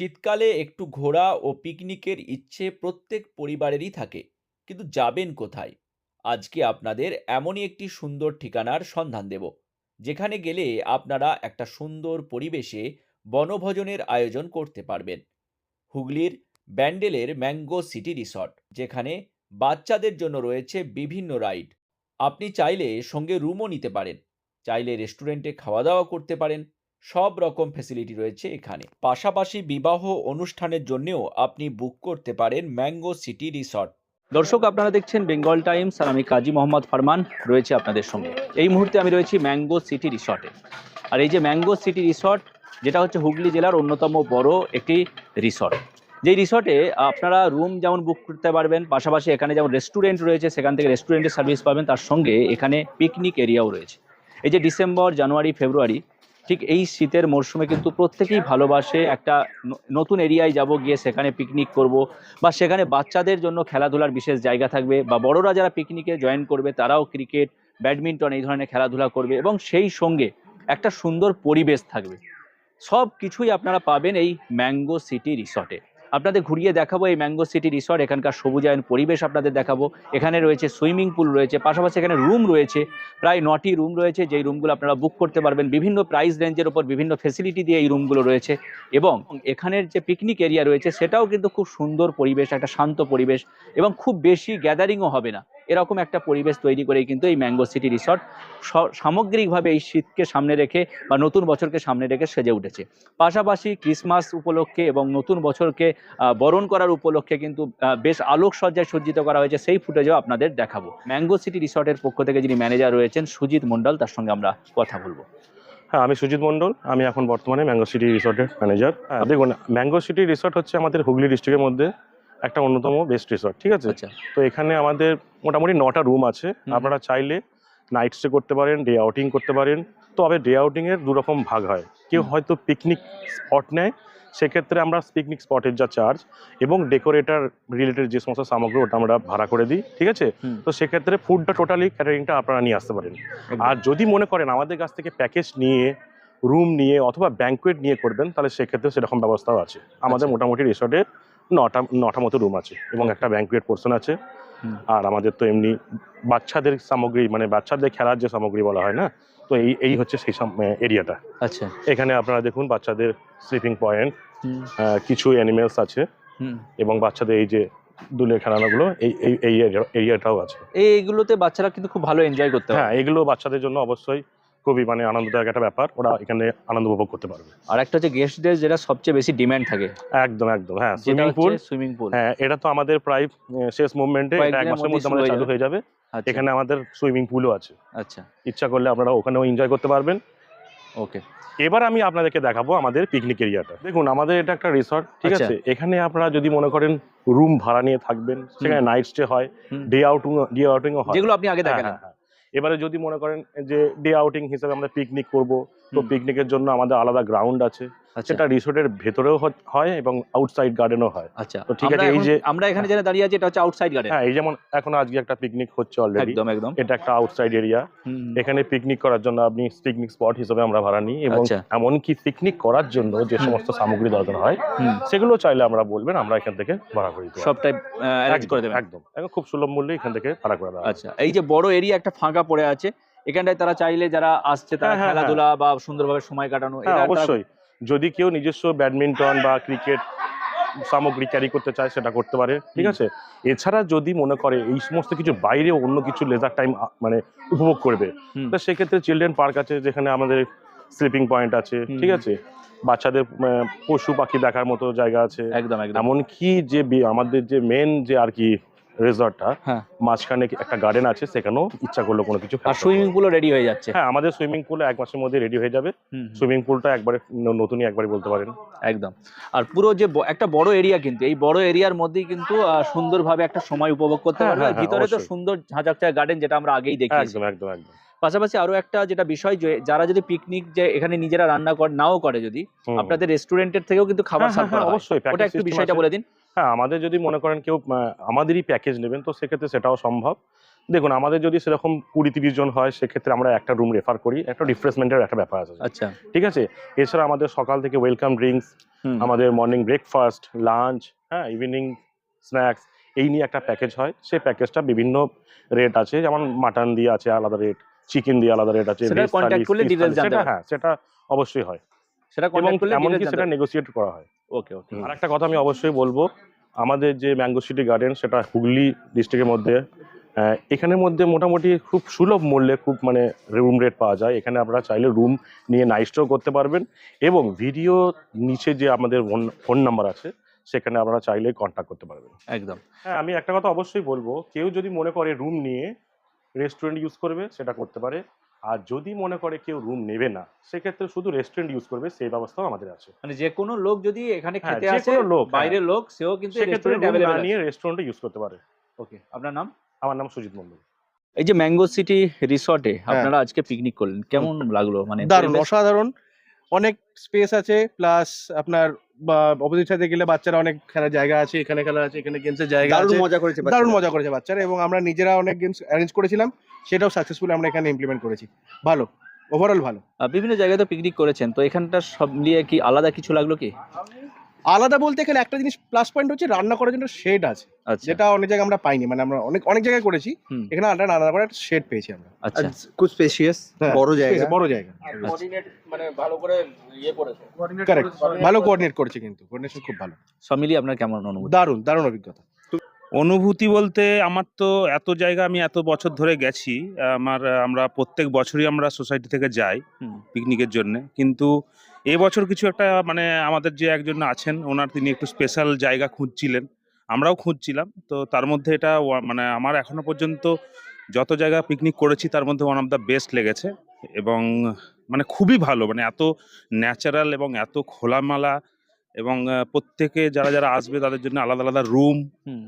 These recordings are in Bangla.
শীতকালে একটু ঘোরা ও পিকনিকের ইচ্ছে প্রত্যেক পরিবারেরই থাকে, কিন্তু যাবেন কোথায়? আজকে আপনাদের এমনই একটি সুন্দর ঠিকানার সন্ধান দেব, যেখানে গেলে আপনারা একটা সুন্দর পরিবেশে বনভোজনের আয়োজন করতে পারবেন। হুগলির ব্যান্ডেলের ম্যাঙ্গো সিটি রিসর্ট, যেখানে বাচ্চাদের জন্য রয়েছে বিভিন্ন রাইড। আপনি চাইলে সঙ্গে রুমও নিতে পারেন, চাইলে রেস্টুরেন্টে খাওয়া দাওয়া করতে পারেন। সব রকম ফ্যাসিলিটি রয়েছে এখানে। পাশাপাশি বিবাহ অনুষ্ঠানের জন্যও আপনি বুক করতে পারেন ম্যাঙ্গো সিটি রিসর্ট দর্শক, আপনারা দেখছেন বেঙ্গল টাইমস আর আমি কাজী মোহাম্মদ ফারমান রয়েছে আপনাদের সঙ্গে। এই মুহূর্তে আমি রয়েছি ম্যাঙ্গো সিটি রিসর্টে আর এই যে ম্যাঙ্গো সিটি রিসর্ট যেটা হচ্ছে হুগলি জেলার অন্যতম বড় একটি রিসর্ট যেই রিসর্টে আপনারা রুম যেমন বুক করতে পারবেন, পাশাপাশি এখানে যেমন রেস্টুরেন্ট রয়েছে, সেখান থেকে রেস্টুরেন্টের সার্ভিস পাবেন। তার সঙ্গে এখানে পিকনিক এরিয়াও রয়েছে। এই যে ডিসেম্বর জানুয়ারি ফেব্রুয়ারি ঠিক এই শীতের মরশুমে কিন্তু প্রত্যেকেই ভালোবাসে একটা নতুন এরিয়ায় যাব গিয়ে সেখানে পিকনিক করব বা সেখানে বাচ্চাদের জন্য খেলাধুলার বিশেষ জায়গা থাকবে বা বড়রা যারা পিকনিকে জয়েন করবে তারাও ক্রিকেট ব্যাডমিন্টন এই ধরনের খেলাধুলা করবে এবং সেই সঙ্গে একটা সুন্দর পরিবেশ থাকবে। সব কিছুই আপনারা পাবেন এই ম্যাঙ্গো সিটি রিসর্টে আপনাদের ঘুরিয়ে দেখাবো এই ম্যাঙ্গো সিটি রিসর্ট, এখানকার সবুজায়ন পরিবেশ আপনাদের দেখাবো। এখানে রয়েছে সুইমিং পুল রয়েছে, পাশাপাশি এখানে রুম রয়েছে, প্রায় নটি রুম রয়েছে, যেই রুমগুলো আপনারা বুক করতে পারবেন। বিভিন্ন প্রাইস রেঞ্জের ওপর বিভিন্ন ফেসিলিটি দিয়ে এই রুমগুলো রয়েছে এবং এখানের যে পিকনিক এরিয়া রয়েছে, সেটাও কিন্তু খুব সুন্দর পরিবেশ, একটা শান্ত পরিবেশ এবং খুব বেশি গ্যাদারিংও হবে না। এরকম একটা পরিবেশ তৈরি করেই কিন্তু এই ম্যাঙ্গো সিটি রিসর্ট সামগ্রিকভাবে এই শীতকে সামনে রেখে বা নতুন বছরকে সামনে রেখে সেজে উঠেছে। পাশাপাশি ক্রিসমাস উপলক্ষে এবং নতুন বছরকে বরণ করার উপলক্ষে কিন্তু বেশ আলোকসজ্জায় সজ্জিত করা হয়েছে, সেই ফুটেজও আপনাদের দেখাবো। ম্যাঙ্গো সিটি রিসর্টের পক্ষ থেকে যিনি ম্যানেজার রয়েছেন সুজিত মণ্ডল, তার সঙ্গে আমরা কথা বলব। হ্যাঁ আমি সুজিত মণ্ডল, আমি এখন বর্তমানে ম্যাঙ্গো সিটি রিসর্টের ম্যানেজার। দেখুন, ম্যাঙ্গো সিটি রিসর্ট হচ্ছে আমাদের হুগলি ডিস্ট্রিক্টের মধ্যে একটা অন্যতম বেস্ট রিসর্ট ঠিক আছে? আচ্ছা। তো এখানে আমাদের মোটামুটি নটা রুম আছে। আপনারা চাইলে নাইট স্টে করতে পারেন ডে আউটিং করতে পারেন। তবে ডে আউটিংয়ের দু রকম ভাগ হয়। কেউ হয়তো পিকনিক স্পট নেয় সেক্ষেত্রে আমরা পিকনিক স্পটের যা চার্জ এবং ডেকোরেটার রিলেটেড যে সমস্ত সামগ্রী ওটা আমরা ভাড়া করে দিই ঠিক আছে? তো সেক্ষেত্রে ফুডটা টোটালি ক্যাটারিংটা আপনারা নিয়ে আসতে পারেন। আর যদি মনে করেন আমাদের কাছ থেকে প্যাকেজ নিয়ে রুম নিয়ে অথবা ব্যাঙ্কুয়েট নিয়ে করবেন তাহলে সেক্ষেত্রে সেরকম ব্যবস্থাও আছে। আমাদের আচ্ছা। মোটামুটি রিসর্টে নটা নটা মতো রুম আছে এবং একটা ব্যাঙ্কুয়েট পোর্শন আছে। আর আমাদের তো এমনি বাচ্চাদের সামগ্রী মানে বাচ্চাদের খেলার যে সামগ্রী বলা হয় না তো এই এই হচ্ছে সেই এরিয়াটা আচ্ছা। এখানে আপনারা দেখুন বাচ্চাদের স্লিপিং পয়েন্ট কিছু অ্যানিমেলস আছে এবং বাচ্চাদের এই যে দুলে খেলানোগুলো এই এই এই এরিয়াটাও আছে। এইগুলোতে বাচ্চারা কিন্তু খুব ভালো এনজয় করতে হ্যাঁ এগুলো বাচ্চাদের জন্য অবশ্যই খুবই মানে আনন্দদায়ক একটা ব্যাপার। ওরা এখানে আনন্দ উপভোগ করতে পারবে। আর একটা হচ্ছে গেস্টদের যেটা সবচেয়ে বেশি ডিমান্ড থাকে। একদম একদম। হ্যাঁ সুইমিং পুল সুইমিং পুল হ্যাঁ এটা তো আমাদের প্রায় শেষ মুভমেন্টে এক মাসের মধ্যে আমাদের হয়ে চালু হয়ে যাবে। আচ্ছা। এখানে আমাদের সুইমিং পুলও আছে। আচ্ছা। ইচ্ছা করলে আপনারা ওখানেও এনজয় করতে পারবেন। ওকে। এবার আমি আপনাদেরকে দেখাবো আমাদের পিকনিক এরিয়াটা দেখুন আমাদের এটা একটা রিসর্ট ঠিক আচ্ছা। আছে? এখানে আপনারা যদি মনে করেন রুম ভাড়া নিয়ে থাকবেন সেখানে নাইট স্টে হয় ডে আউটিং ডে আউটিংও হয়। যেগুলো আপনি আগে হ্যাঁ, দেখেন। এবারে যদি মনে করেন যে ডে আউটিং হিসেবে আমরা পিকনিক করব তো পিকনিকের জন্য আমাদের আলাদা গ্রাউন্ড আছে। সেটা রিসোর্টের ভেতরেও হয় এবং আউটসাইড গার্ডেনও হয়। আচ্ছা তো ঠিক আছে, এই যে- আমরা এখানে যেটা দাঁড়িয়ে আছি এটা হচ্ছে আউটসাইড গার্ডেন হ্যাঁ এই যেমন এখন আজকে একটা পিকনিক হচ্ছে অলরেডি একদম একদম। এটা একটা আউটসাইড এরিয়া এখানে পিকনিক করার জন্য আপনি পিকনিক স্পট হিসেবে আমরা ভাড়া নিই এবং আচ্ছা। এমনকি পিকনিক করার জন্য যে সমস্ত সামগ্রী দরকার হয় সেগুলো চাইলে আমরা বলবেন আমরা এখান থেকে ভাড়া করে পারব। সবটাই অ্যারেঞ্জ করে দেবেন। একদম। একদম খুব সুলভ মূল্যে এখান থেকে ভাড়া করে দেওয়া আচ্ছা এই যে বড় এরিয়া একটা ফাঁকা পড়ে আছে এখানটায় তারা চাইলে যারা আসছে তারা হ্যাঁ, হ্যাঁ, খেলাধুলা বা সুন্দরভাবে সময় কাটানো হ্যাঁ এটা অবশ্যই। যদি কেউ নিজস্ব ব্যাডমিন্টন বা ক্রিকেট সামগ্রী ক্যারি করতে চায় সেটা করতে পারে ঠিক আছে? এছাড়া যদি মনে করে এই সমস্ত কিছু বাইরে অন্য কিছু লেজার টাইম মানে উপভোগ করবে। তো সেক্ষেত্রে চিলড্রেন পার্ক আছে যেখানে আমাদের স্লিপিং পয়েন্ট আছে ঠিক আছে? বাচ্চাদের পশু পাখি দেখার মতো জায়গা আছে। একদম একদম। এমনকি যে আমাদের যে মেন যে আর কি রিসর্টটা হ্যাঁ। মাঝখানে একটা গার্ডেন আছে সেখানেও ইচ্ছা করল কোনো কিছু আর সুইমিং পুলও রেডি হয়ে যাচ্ছে। হ্যাঁ আমাদের সুইমিং পুল এক মাসের মধ্যে রেডি হয়ে যাবে। সুইমিং পুলটা একবারে নতুনই একবারে বলতে পারেন। একদম। আর পুরো যে একটা বড় এরিয়া কিন্তু এই বড় এরিয়ার মধ্যেই কিন্তু সুন্দরভাবে একটা সময় উপভোগ করতে হ্যাঁ, পারবে। হ্যাঁ, ভিতরে তো সুন্দর ঝাঁঝাকচা গার্ডেন যেটা আমরা আগেই দেখি একদম একদম একদম। পাশাপাশি আরও একটা যেটা বিষয় যে যারা যদি পিকনিক যে এখানে নিজেরা রান্না করে নাও করে যদি। আপনাদের রেস্টুরেন্টের থেকেও কিন্তু খাবার হ্যাঁ, সার্ভ হ্যাঁ, করা অবশ্যই ওটা একটু বিষয়টা বলে দিন। হ্যাঁ আমাদের যদি মনে করেন কেউ আমাদেরই প্যাকেজ নেবেন তো সেক্ষেত্রে সেটাও সম্ভব। দেখুন আমাদের যদি সেরকম কুড়ি তিরিশ জন হয় সেক্ষেত্রে আমরা একটা রুম রেফার করি একটা রিফ্রেশমেন্টের একটা ব্যাপার আছে। আচ্ছা। ঠিক আছে? এছাড়া আমাদের সকাল থেকে ওয়েলকাম ড্রিঙ্কস আমাদের মর্নিং ব্রেকফাস্ট লাঞ্চ হ্যাঁ ইভিনিং স্ন্যাক্স এই নিয়ে একটা প্যাকেজ হয়। সেই প্যাকেজটা বিভিন্ন রেট আছে যেমন মাটন দিয়ে আছে আলাদা রেট চিকেন দিয়ে আলাদা রেট আছে veg করলে থালি, জানতে সেটা। হ্যাঁ সেটা অবশ্যই হয়। সেটা করলে এমনকি সেটা নেগোসিয়েট করা হয়। ওকে ওকে আর একটা কথা আমি অবশ্যই বলব আমাদের যে ম্যাঙ্গো সিটি গার্ডেন সেটা হুগলি ডিস্ট্রিক্টের মধ্যে এখানের মধ্যে মোটামুটি খুব সুলভ মূল্যে খুব মানে রুম রেট পাওয়া যায়। এখানে আপনারা চাইলে রুম নিয়ে নাইট স্টেও করতে পারবেন এবং ভিডিও নিচে যে আমাদের ফোন নাম্বার আছে সেখানে আপনারা চাইলে কন্ট্যাক্ট করতে পারবেন। একদম। হ্যাঁ আমি একটা কথা অবশ্যই বলব কেউ যদি মনে করে রুম নিয়ে রেস্টুরেন্ট ইউজ করবে সেটা করতে পারে। আর যদি মনে করে কেউ রুম নেবে না সেক্ষেত্রে শুধু রেস্টুরেন্ট ইউজ করবে সেই ব্যবস্থাও আমাদের আছে। মানে যে কোনো লোক যদি এখানে হ্যাঁ, খেতে আসে লোক, হ্যাঁ। বাইরের লোক সেও কিন্তু সেক্ষেত্রে রেস্টুরেন্ট অ্যাভেলেবল নিয়ে রেস্টুরেন্ট ইউজ করতে পারে। ওকে আপনার নাম? আমার নাম সুজিত মন্ডল এই যে ম্যাঙ্গো সিটি রিসর্টে আপনারা আজকে পিকনিক করলেন কেমন লাগল? মানে দারুণ অসাধারণ। অনেক স্পেস আছে প্লাস আপনার অপোজিট সাইডে গেলে বাচ্চারা অনেক খেলার জায়গা আছে এখানে খেলা আছে এখানে গেমসের জায়গা দারুণ আছে মজা করেছে দারুণ মজা করেছে বাচ্চারা এবং আমরা নিজেরা অনেক গেমস অ্যারেঞ্জ করেছিলাম সেটাও সাকসেসফুল আমরা এখানে ইমপ্লিমেন্ট করেছি। ভালো ওভারঅল ভালো। বিভিন্ন জায়গায় তো পিকনিক করেছেন তো এখানটা সব নিয়ে কি আলাদা কিছু লাগল কি? আলাদা বলতে এখানে একটা জিনিস প্লাস পয়েন্ট হচ্ছে রান্না করার জন্য শেড আছে। আচ্ছা। যেটা অনেক জায়গায় আমরা পাইনি মানে আমরা অনেক অনেক জায়গায় করেছি। হুম, এখানে আলাদা রান্না করার একটা শেড পেয়েছি আমরা। আচ্ছা। খুব স্পেশিয়াস হ্যাঁ, বড় জায়গা। বড় জায়গা। মানে ভালো করে ইয়ে করেছে। কারেক্ট ভালো কোঅর্ডিনেট করেছে কিন্তু কোঅর্ডিনেশন খুব ভালো। সব মিলিয়ে আপনার কেমন অনুভূতি? দারুণ দারুণ অভিজ্ঞতা। অনুভূতি বলতে আমার তো এত জায়গা আমি এত বছর ধরে গেছি আমার আমরা প্রত্যেক বছরই আমরা সোসাইটি থেকে যাই হুম। পিকনিকের জন্য। কিন্তু এবছর কিছু একটা মানে আমাদের যে একজন আছেন, ওনার তিনি একটু স্পেশাল জায়গা খুঁজছিলেন। আমরাও খুঁজছিলাম। তো তার মধ্যে এটা মানে আমার এখনও পর্যন্ত যত জায়গা পিকনিক করেছি, তার মধ্যে ওয়ান অফ দ্য বেস্ট লেগেছে। এবং মানে খুবই ভালো মানে এত ন্যাচারাল এবং এত খোলামেলা এবং প্রত্যেকে যারা যারা আসবে তাদের জন্য আলাদা আলাদা রুম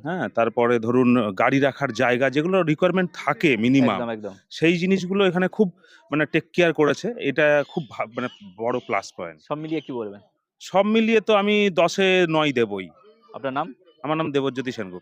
হ্যাঁ তারপরে ধরুন গাড়ি রাখার জায়গা যেগুলো রিকোয়ারমেন্ট থাকে মিনিমাম সেই জিনিসগুলো এখানে খুব মানে টেক কেয়ার করেছে। এটা খুব মানে বড় প্লাস পয়েন্ট সব মিলিয়ে কি বলবেন? সব মিলিয়ে তো আমি দশে নয় দেবই। আপনার নাম? আমার নাম দেবজ্যোতি সেনগুপ্ত।